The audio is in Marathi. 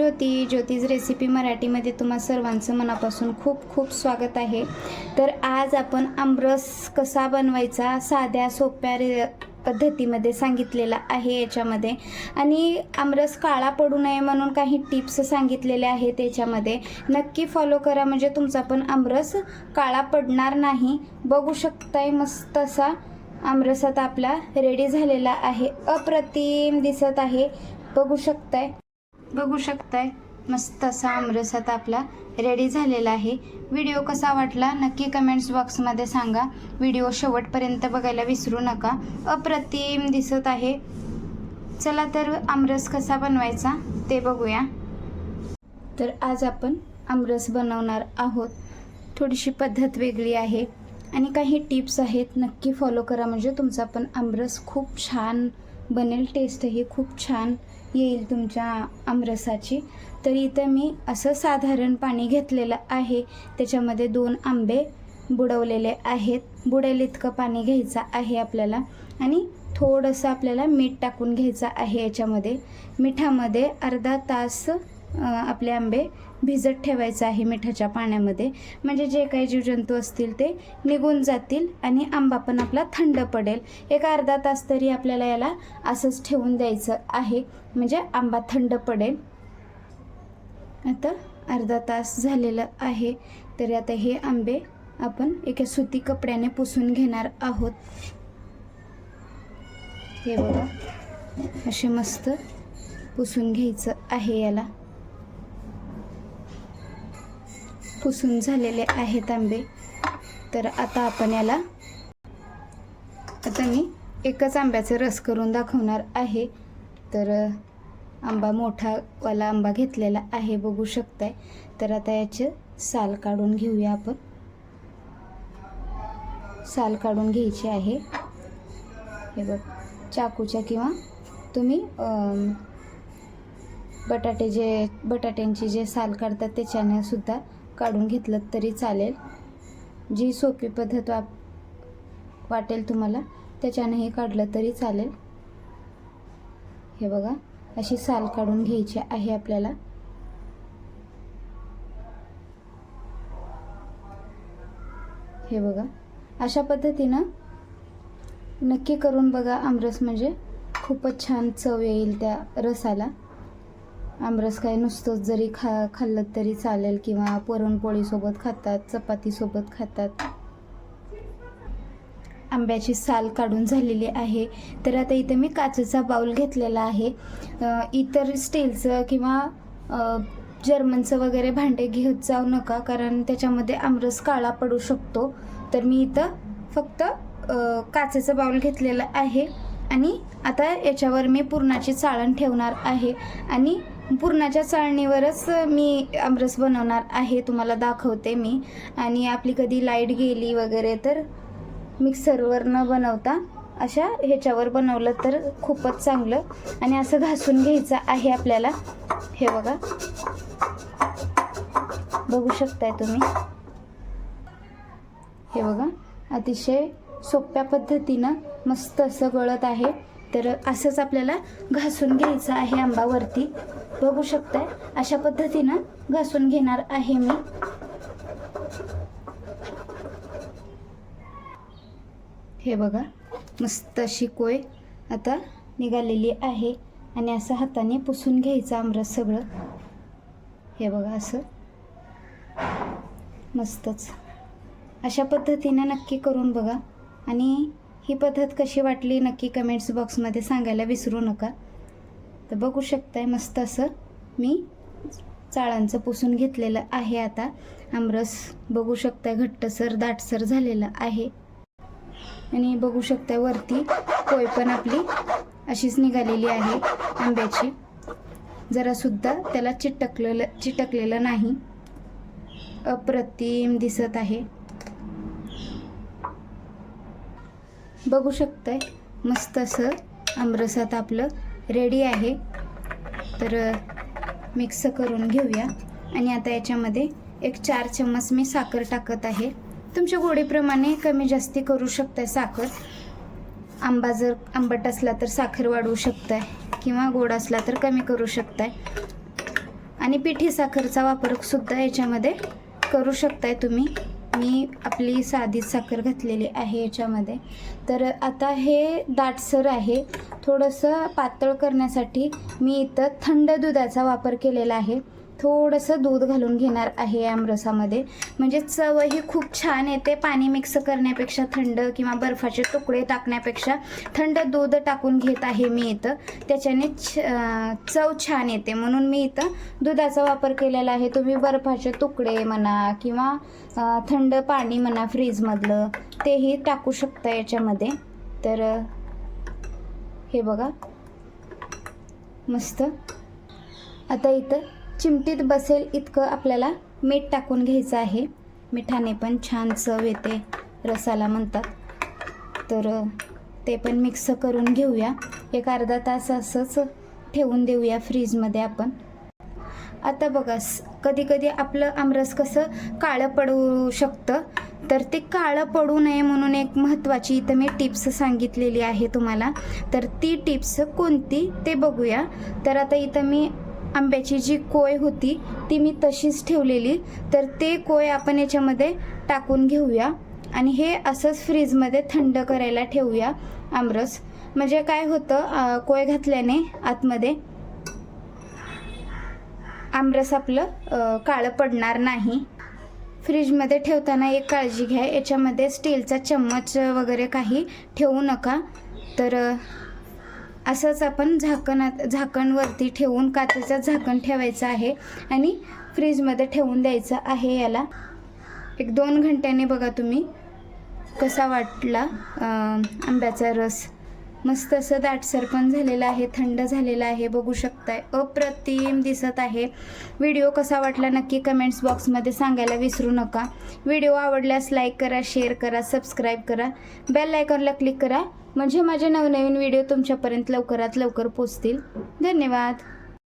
ज्योती ज्योतिज रेसिपी मराठीमध्ये तुम्हा सर्वांचं मनापासून खूप खूप स्वागत आहे. तर आज आपण आमरस कसा बनवायचा साध्या सोप्या रे पद्धतीमध्ये सांगितलेला आहे याच्यामध्ये. आणि आमरस काळा पडू नये म्हणून काही टिप्स सांगितलेल्या आहेत याच्यामध्ये. नक्की फॉलो करा म्हणजे तुमचा पण आमरस काळा पडणार नाही. बघू शकताय मस्त असा आमरस आता आपला रेडी झालेला आहे. अप्रतिम दिसत आहे. बघू शकताय. बघू शकताय. मस्त असा आमरसात आता आपला रेडी झालेला आहे. व्हिडिओ कसा वाटला नक्की कमेंट्स बॉक्समध्ये सांगा. व्हिडिओ शेवटपर्यंत बघायला विसरू नका. अप्रतिम दिसत आहे. चला तर आमरस कसा बनवायचा ते बघूया. तर आज आपण आमरस बनवणार आहोत. थोडीशी पद्धत वेगळी आहे. आणि काही टिप्स आहेत नक्की फॉलो करा. म्हणजे तुमचा पण आमरस खूप छान बनेल टेस्टही खूप छान येईल तुमच्या आमरसाची. तर इथं मी असं साधारण पाणी घेतलेलं आहे. त्याच्यामध्ये दोन आंबे बुडवलेले आहेत. बुडेल इतकं पाणी घ्यायचं आहे आपल्याला. आणि थोडंसं आपल्याला मीठ टाकून घ्यायचं आहे याच्यामध्ये. मिठामध्ये अर्धा तास आपले आंबे भिजत ठेवायचं आहे मिठाच्या पाण्यामध्ये. म्हणजे जे काही जीवजंतू असतील ते निघून जातील आणि आंबा पण आपला थंड पडेल. एक अर्धा तास तरी आपल्याला याला असंच ठेवून द्यायचं आहे. म्हणजे आंबा थंड पडेल. आता अर्धा तास झालेलं आहे. तरी आता हे आंबे आपण एका सुती कपड्याने पुसून घेणार आहोत. हे बघा असे मस्त पुसून घ्यायचं आहे याला. पुसून झालेले आहेत आंबे. तर आता आपण याला आता मी एकच आंब्याचा रस करून दाखवणार आहे. तर आंबा आंबा मोठावाला आंबा घेतलेला आहे बघू शकताय. तर आता याचे साल काढून घेऊया आपण. साल काढून घ्यायची आहे. हे बघ चाकूच्या किंवा तुम्ही बटाटे जे बटाट्यांची जे साल काढतात त्याच्याने सुद्धा काढून घेतलं तरी चालेल. जी सोपी पद्धत वाप वाटेल तुम्हाला त्याच्यानेही काढलं तरी चालेल. हे बघा अशी साल काढून घ्यायची आहे आपल्याला. हे बघा अशा पद्धतीनं नक्की करून बघा आमरस म्हणजे. खूपच छान चव येईल त्या रसाला. आमरस काय नुसतंच जरी खा खाल्लं तरी चालेल किंवा पुरणपोळीसोबत खातात चपातीसोबत खातात. आंब्याची साल काढून झालेली आहे. तर आता इथं मी काचेचा बाऊल घेतलेला आहे. इतर स्टीलचं किंवा जर्मनचं वगैरे भांडे घेत जाऊ नका कारण त्याच्यामध्ये आमरस काळा पडू शकतो. तर मी इथं फक्त काचेचं बाऊल घेतलेलं आहे. आणि आता याच्यावर मी पुरणाची चाळण ठेवणार आहे. आणि पुरणाच्या चाळणीवरच मी आमरस बनवणार आहे तुम्हाला दाखवते मी. आणि आपली कधी लाइट गेली वगैरे तर मिक्सरवर न बनवता अशा ह्याच्यावर बनवलं तर खूपच चांगलं. आणि असं घासून घ्यायचं आहे आपल्याला. हे बघा. बघू शकताय तुम्ही. हे बघा. अतिशय सोप्या पद्धतीनं मस्त असं गळत आहे. तर असंच आपल्याला घासून घ्यायचं आहे आंबावरती. बघू शकताय. अशा पद्धतीनं घासून घेणार आहे मी. हे बघा मस्त अशी कोय आता निघालेली आहे आणि असं हाताने पुसून घ्यायचं आमरस सगळं. हे बघा असं. मस्तच. अशा पद्धतीने नक्की करून बघा. आणि ही पद्धत कशी वाटली नक्की कमेंट्स बॉक्समध्ये सांगायला विसरू नका. तर बघू शकताय मस्त असं. मी चाळांचं पुसून घेतलेलं आहे आता. आमरस बघू शकताय घट्टसर दाटसर झालेलं आहे. आणि बघू शकताय वरती कोय पण आपली अशीच निघालेली आहे आंब्याची. जरासुद्धा त्याला चिटकलेलं चिटकलेलं नाही. अप्रतिम दिसत आहे. बघू शकताय मस्त असं आमरसात आपलं रेडी आहे. तर मिक्स करून घेऊया. आणि आता याच्यामध्ये एक चार चम्मच मी साखर टाकत आहे. तुमच्या गोडीप्रमाणे कमी जास्ती करू शकताय साखर. आंबा जर आंबट असला तर साखर वाढवू शकताय. किंवा गोड असला तर कमी करू शकताय. आणि पिठी साखरचा वापर सुद्धा याच्यामध्ये करू शकताय तुम्ही. मी आपली साधी साखर घातलेली आहे याच्यामध्ये. तर आता हे दाटसर आहे. थोडंसं पातळ करण्यासाठी मी इथं थंड दुधाचा वापर केलेला आहे. थोडंसं दूध घालून घेणार आहे आमरसामध्ये. म्हणजे चवही खूप छान येते पाणी मिक्स करण्यापेक्षा थंड किंवा बर्फाचे तुकडे टाकण्यापेक्षा. थंड दूध टाकून घेत आहे मी इथं. त्याच्याने छ चव छान येते. म्हणून मी इथं दुधाचा वापर केलेला आहे. तुम्ही बर्फाचे तुकडे म्हणा किंवा थंड पाणी म्हणा फ्रीजमधलं तेही टाकू शकता याच्यामध्ये. तर हे बघा. मस्त. आता इथं चिमटीत बसेल इतकं आपल्याला मीठ टाकून घ्यायचं आहे. मिठाने पण छान चव येते रसाला म्हणतात. तर ते पण मिक्स करून घेऊया. एक अर्धा तास असंच ठेवून देऊया फ्रीजमध्ये आपण. आता बघा कधी कधी आपलं आमरस कसं काळं पडू शकतं तर ते काळं पडू नये म्हणून एक महत्त्वाची इथं मी टिप्स सांगितलेली आहे तुम्हाला. तर ती टिप्स कोणती ते बघूया. तर आता इथं मी आंब्याची जी कोय होती ती मी तशीच ठेवलेली. तर ते कोय आपण याच्यामध्ये टाकून घेऊया. आणि हे असंच फ्रीजमध्ये थंड करायला ठेवूया आमरस. म्हणजे काय होतं कोय घातल्याने आतमध्ये आमरस आपलं काळं पडणार नाही. फ्रीजमध्ये ठेवताना एक काळजी घ्या. याच्यामध्ये स्टीलचा चम्मच वगैरे काही ठेवू नका. तर असंच आपण झाकणात झाकणवरती ठेवून काचेचं झाकण ठेवायचं आहे आणि फ्रीजमध्ये ठेवून द्यायचं आहे याला. एक दोन घंट्याने बघा तुम्ही कसा वाटला आंब्याचा रस. मस्त असं दाटसर पण झालेलं आहे थंड झालेलं आहे बघू शकताय. अप्रतिम दिसत आहे. व्हिडिओ कसा वाटला नक्की कमेंट्स बॉक्समध्ये सांगायला विसरू नका. व्हिडिओ आवडल्यास लाईक करा शेअर करा सबस्क्राईब करा. बेल आयकॉनला क्लिक करा. म्हणजे माझे नवनवीन व्हिडिओ तुमच्यापर्यंत लवकरात लवकर पोचतील. धन्यवाद.